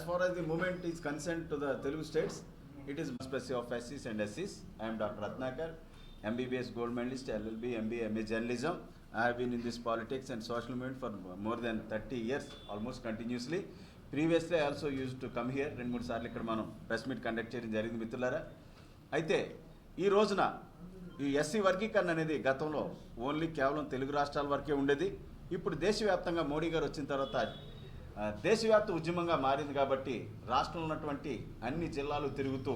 As far as the moment is concern to the Telugu states it is స్పెసి of ఎస్సీస్ and ఎస్సీస్ I'm doctor Ratnakar MBBS gold medallist LLB MBA MA journalism I have been in this politics and social media for more than thirty years almost continuously previously also use to come here రెండు మూడు సార్లు ఇక్కడ మనం press meet conduct చేయడం జరిగింది మిత్రులారా అయితే ఈ రోజున ఈ ఎస్సీ వర్గీకరణ అనేది గతంలో ఓన్లీ కేవలం తెలుగు రాష్ట్రాల వరకే ఉండేది ఇప్పుడు దేశవ్యాప్తంగా మోడీ గారు వచ్చిన తర్వాత దేశవ్యాప్త ఉద్యమంగా మారింది కాబట్టి రాష్ట్రంలో ఉన్నటువంటి అన్ని జిల్లాలు తిరుగుతూ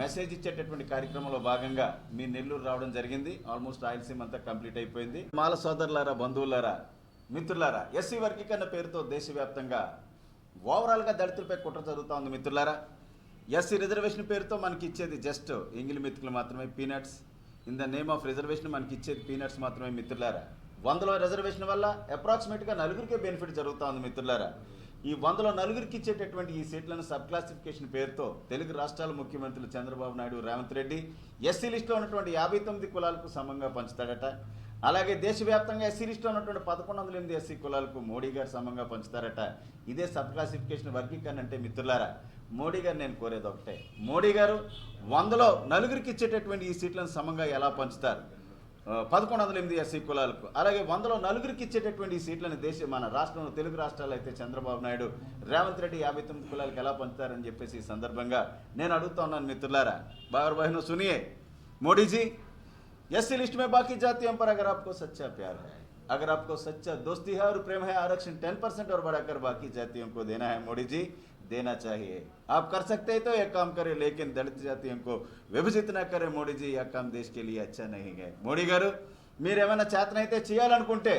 మెసేజ్ ఇచ్చేటటువంటి కార్యక్రమంలో భాగంగా మీ నెల్లూరు రావడం జరిగింది. ఆల్మోస్ట్ రాయలసీమ అంతా కంప్లీట్ అయిపోయింది. మాల సోదరులారా బంధువులారా మిత్రులారా ఎస్సీ వర్గీకరణ పేరుతో దేశవ్యాప్తంగా ఓవరాల్గా దళితులపై కుట్ర జరుగుతూ ఉంది మిత్రులారా. ఎస్సీ రిజర్వేషన్ పేరుతో మనకి ఇచ్చేది జస్ట్ ఎంగిలి మిత్రులు మాత్రమే peanuts. In the name of reservation మనకి ఇచ్చేది పీనట్స్ మాత్రమే మిత్రులారా. వందలో రిజర్వేషన్ వల్ల అప్రాక్సిమేట్గా నలుగురికే బెనిఫిట్ జరుగుతూ ఉంది మిత్రులారా. ఈ వందలో నలుగురికి ఇచ్చేటటువంటి ఈ సీట్లను సబ్ క్లాసిఫికేషన్ పేరుతో తెలుగు రాష్ట్రాల ముఖ్యమంత్రులు చంద్రబాబు నాయుడు రేవంత్ రెడ్డి ఎస్సీ లిస్టులో ఉన్నటువంటి యాభై తొమ్మిది కులాలకు సమంగా పంచుతాడట. అలాగే దేశవ్యాప్తంగా ఎస్సీ లిస్టులో ఉన్నటువంటి పదకొండు వందల ఎనిమిది ఎస్సీ కులాలకు మోడీ గారు సమంగా పంచుతారట. ఇదే సబ్ క్లాసిఫికేషన్ వర్గీకరణ అంటే మిత్రులారా మోడీ గారు నేను కోరేది ఒకటే. మోడీ గారు వందలో నలుగురికి ఇచ్చేటటువంటి ఈ సీట్లను సమంగా ఎలా పంచుతారు? పదకొండు వందల ఎనిమిది ఎస్సీ కులాలకు అలాగే వందలో నలుగురికి ఇచ్చేటటువంటి ఈ సీట్లను దేశ మన రాష్ట్రంలో తెలుగు రాష్ట్రాలు అయితే చంద్రబాబు నాయుడు రేవంత్ రెడ్డి యాభై తొమ్మిది కులాలకు ఎలా పంచుతారని చెప్పేసి ఈ సందర్భంగా నేను అడుగుతా ఉన్నాను మిత్రులారా బాబర్ బహను సునియే మోడీజీ एससी लिस्ट में बाकी जातियों पर अगर आपको सच्चा प्यार है अगर आपको सच्चा दोस्ती है और प्रेम है आरक्षण टेन परसेंट और बढ़ाकर बाकी जातियों को देना है मोदी जी देना चाहिए आप कर सकते हैं तो एक काम करें लेकिन दलित जातियों को विभजित ना करें मोदी जी यह काम देश के लिए अच्छा नहीं है మోడీ గారు మీరు ఏమైనా చేతనైతే చేయాలనుకుంటే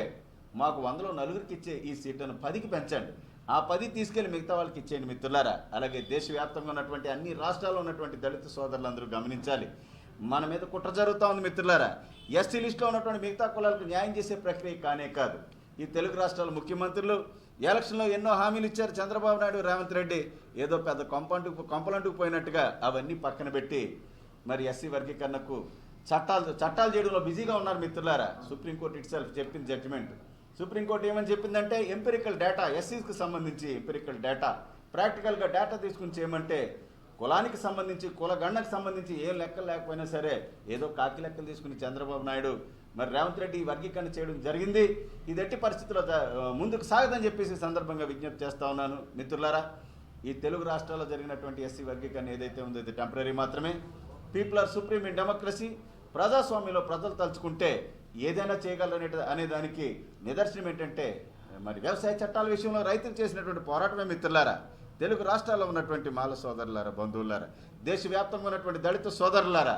మాకు వందలో నలుగురికి ఇచ్చే ఈ సీట్లను పదికి పెంచండి ఆ పది తీసుకెళ్లి మిగతా వాళ్ళకి ఇచ్చేయండి మిత్రులారా అలాగే దేశవ్యాప్తంగా ఉన్నటువంటి అన్ని రాష్ట్రాల్లో ఉన్నటువంటి దళిత సోదరులందరూ గమనించాలి మన మీద కుట్ర జరుగుతూ ఉంది మిత్రులారా ఎస్టీ లిస్టులో ఉన్నటువంటి మిగతా కులాలకు న్యాయం చేసే ప్రక్రియ కానే కాదు ఈ తెలుగు రాష్ట్రాల ముఖ్యమంత్రులు ఎలక్షన్లో ఎన్నో హామీలు ఇచ్చారు చంద్రబాబు నాయుడు రేవంత్ రెడ్డి. ఏదో పెద్ద కొంపంటు కొంపలంటుకు పోయినట్టుగా అవన్నీ పక్కన పెట్టి మరి ఎస్సీ వర్గీకరణకు చట్టాలు చట్టాలు చేయడంలో బిజీగా ఉన్నారు మిత్రులారా. సుప్రీంకోర్టు ఇట్ సెల్ఫ్ చెప్పింది జడ్జిమెంట్. సుప్రీంకోర్టు ఏమని చెప్పిందంటే ఎంపెరికల్ డేటా ఎస్సీస్కి సంబంధించి ఎంపెరికల్ డేటా ప్రాక్టికల్గా డేటా తీసుకుని చేయమంటే కులానికి సంబంధించి కుల గణకు సంబంధించి ఏ లెక్కలు లేకపోయినా సరే ఏదో కాకి లెక్కలు తీసుకుని చంద్రబాబు నాయుడు మరి రేవంత్ రెడ్డి వర్గీకరణ చేయడం జరిగింది. ఇది ఎట్టి పరిస్థితుల్లో ముందుకు సాగదని చెప్పేసి సందర్భంగా విజ్ఞప్తి చేస్తా ఉన్నాను. మిత్రులారా ఈ తెలుగు రాష్ట్రాల్లో జరిగినటువంటి ఎస్సీ వర్గీకరణ ఏదైతే ఉందో ఇది టెంపరీ మాత్రమే. People are supreme in democracy ప్రజాస్వామ్యంలో ప్రజలు తలుచుకుంటే ఏదైనా చేయగలరనే అనే దానికి నిదర్శనం ఏంటంటే మరి వ్యవసాయ చట్టాల విషయంలో రైతులు చేసినటువంటి పోరాటమే మిత్రులారా. తెలుగు రాష్ట్రాల్లో ఉన్నటువంటి మాల సోదరులారా బంధువులారా దేశవ్యాప్తంగా ఉన్నటువంటి దళిత సోదరులారా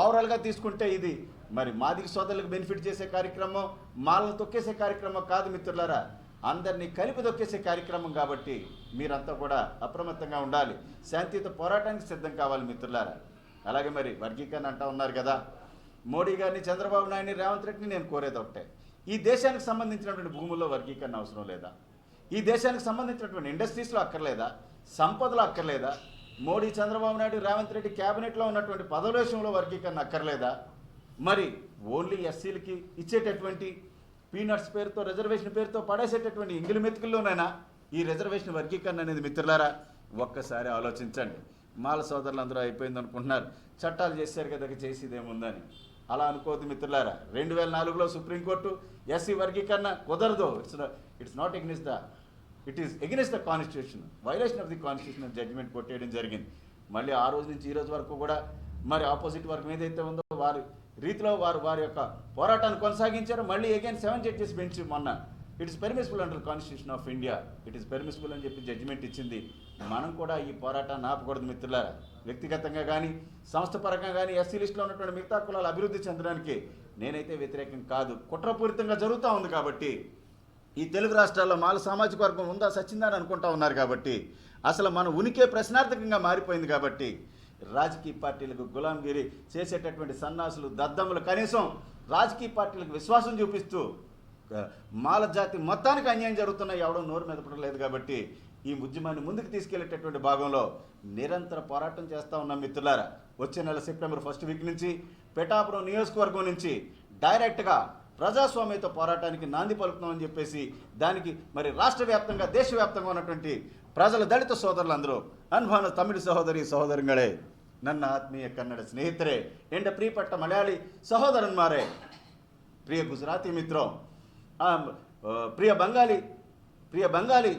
ఓవరాల్గా తీసుకుంటే ఇది మరి మాదిరి సోదరులకు బెనిఫిట్ చేసే కార్యక్రమం మాలను తొక్కేసే కార్యక్రమం కాదు మిత్రులారా. అందరినీ కలిపి దొక్కేసే కార్యక్రమం కాబట్టి మీరంతా కూడా అప్రమత్తంగా ఉండాలి. శాంతియుత పోరాటానికి సిద్ధం కావాలి మిత్రులారా. అలాగే మరి వర్గీకరణ అంటా ఉన్నారు కదా. మోడీ గారిని చంద్రబాబు నాయుడిని రేవంత్ రెడ్డిని నేను కోరేది ఒకటే. ఈ దేశానికి సంబంధించినటువంటి భూముల్లో వర్గీకరణ అవసరం లేదా? ఈ దేశానికి సంబంధించినటువంటి ఇండస్ట్రీస్లో అక్కర్లేదా? సంపదలు అక్కర్లేదా? మోడీ చంద్రబాబు నాయుడు రేవంత్ రెడ్డి క్యాబినెట్లో ఉన్నటువంటి పదవుల విషయంలో వర్గీకరణ అక్కర్లేదా? మరి ఓన్లీ ఎస్సీలకి ఇచ్చేటటువంటి పీనట్స్ పేరుతో రిజర్వేషన్ పేరుతో పడేసేటటువంటి ఇంగిలి మెతుకుల్లోనైనా ఈ రిజర్వేషన్ వర్గీకరణ అనేది మిత్రులారా ఒక్కసారి ఆలోచించండి. మాల సోదరులు అందరూ అయిపోయింది అనుకుంటున్నారు. చట్టాలు చేశారు కదా చేసేదేముందని అలా అనుకోవద్దు మిత్రులారా. రెండు వేల నాలుగులో సుప్రీంకోర్టు ఎస్సీ వర్గీకరణ కుదరదు. It's it's not against the it is against the constitution violation of the constitution judgement కొట్టేయడం జరిగింది. మళ్ళీ ఆ రోజు నుంచి ఈ రోజు వరకు కూడా మరి ఆపోజిట్ వర్గం ఏదైతే ఉందో వారి రీతిలో వారు వారి యొక్క పోరాటాన్ని కొనసాగించారు. మళ్ళీ అగైన్ సెవెన్ జడ్జెస్ బెంచ్ మొన్న. It is permissible under constitution of India it is permissible అని చెప్పి జడ్జిమెంట్ ఇచ్చింది. మనం కూడా ఈ పోరాటాన్ని ఆపకూడదు మిత్రులారా. వ్యక్తిగతంగా కానీ సంస్థ పరంగా కానీ ఎస్సీ లిస్టులో ఉన్నటువంటి మిగతా కులాలు అభివృద్ధి చెందడానికి నేనైతే వ్యతిరేకం కాదు. కుట్రపూరితంగా జరుగుతూ ఉంది కాబట్టి ఈ తెలుగు రాష్ట్రాల్లో మాల సామాజిక వర్గం ఉందా? సచ్చిందని అనుకుంటా ఉన్నారు కాబట్టి అసలు మన ఉనికే ప్రశ్నార్థకంగా మారిపోయింది కాబట్టి రాజకీయ పార్టీలకు గులాంగిరి చేసేటటువంటి సన్నాసులు దద్దములు కనీసం రాజకీయ పార్టీలకు విశ్వాసం చూపిస్తూ మాల జాతి మొత్తానికి అన్యాయం జరుగుతున్నాయి. ఎవడో నోరు మీద పడలేదు కాబట్టి ఈ ఉద్యమాన్ని ముందుకు తీసుకెళ్ళేటటువంటి భాగంలో నిరంతర పోరాటం చేస్తూ ఉన్నాం మిత్రులారా. వచ్చే నెల సెప్టెంబర్ ఫస్ట్ వీక్ నుంచి పెటాపురం నియోజకవర్గం నుంచి డైరెక్ట్గా ప్రజాస్వామ్యత పోరాటానికి నాంది పలుకుతామని చెప్పేసి దానికి మరి రాష్ట్ర వ్యాప్తంగా దేశవ్యాప్తంగా ఉన్నటువంటి ప్రజల దళిత సోదరులందరూ ಅನ್ಭಾನ ತಮಿಳು ಸಹೋದರಿ ಸಹೋದರಗಳೇ ನನ್ನ ಆತ್ಮೀಯ ಕನ್ನಡ ಸ್ನೇಹಿತರೆ ಎಂಡ ಪ್ರಿಯಪಟ್ಟ ಮಲಯಾಳಿ ಸಹೋದರನ್ಮಾರೇ ಪ್ರಿಯ ಗುಜರಾತಿ ಮಿತ್ರೋ ಆ, ಆ, ಪ್ರಿಯ ಬಂಗಾಲಿ ప్రియ బంగాళీ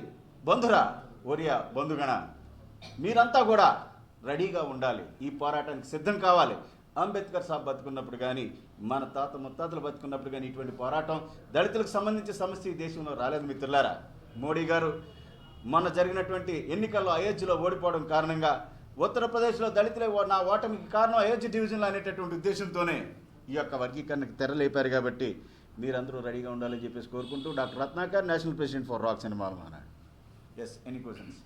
బంధురా ఒరియా బంధుగణ మీరంతా కూడా రెడీగా ఉండాలి ఈ పోరాటానికి సిద్ధం కావాలి అంబేద్కర్ సాబ్ బతుకున్నప్పుడు కానీ మన తాత ముత్తాతలు బతుకున్నప్పుడు కానీ ఇటువంటి పోరాటం దళితులకు సంబంధించిన సమస్య ఈ దేశంలో రాలేదు మిత్రులారా. మోడీ గారు మొన్న జరిగినటువంటి ఎన్నికల్లో అయోధ్యలో ఓడిపోవడం కారణంగా ఉత్తరప్రదేశ్లో దళితులే నా ఓటమికి కారణం అయోధ్య డివిజన్లో అనేటటువంటి ఉద్దేశంతోనే ఈ యొక్క వర్గీకరణకు తెరలేపారు కాబట్టి మీరందరూ రెడీగా ఉండాలని చెప్పేసి కోరుకుంటూ doctor Ratnakar national president for rock సినిమా ఎస్ ఎనీ క్వశ్చన్స్